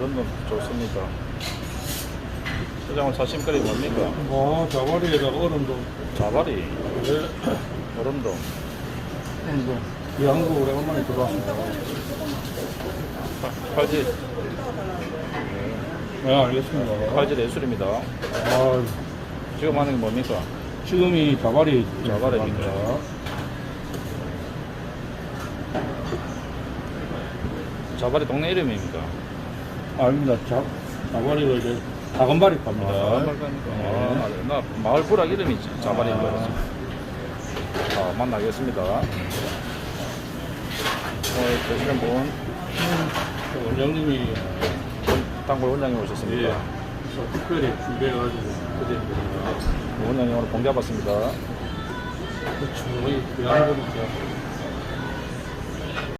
어떤 건 좋습니까? 소장은 사심거리 뭡니까? 뭐 자바리에다가 얼음도 자바리, 네. 얼음도. 얼음도 이 한국 오래간만에 들어왔습니다. 파- 팔질, 네 알겠습니다. 팔질 예술입니다. 아, 지금 하는 게 뭡니까? 지금이 자바리 자바리입니다. 자바리 동네 이름입니까? 아닙니다. 자 자바리가 이제 다건바리 갑니다. 아, 아, 나 마을 부락 이름이 자바리인 줄 알았어. 아, 만나겠습니다. 오늘 되시는 분, 그 원장님이 단골 원장님 오셨습니다. 예, 그래서 특별히 준비해가지고 그대입니다. 원장님 오늘 공 잡았습니다. 그렇죠. 그 양고기죠.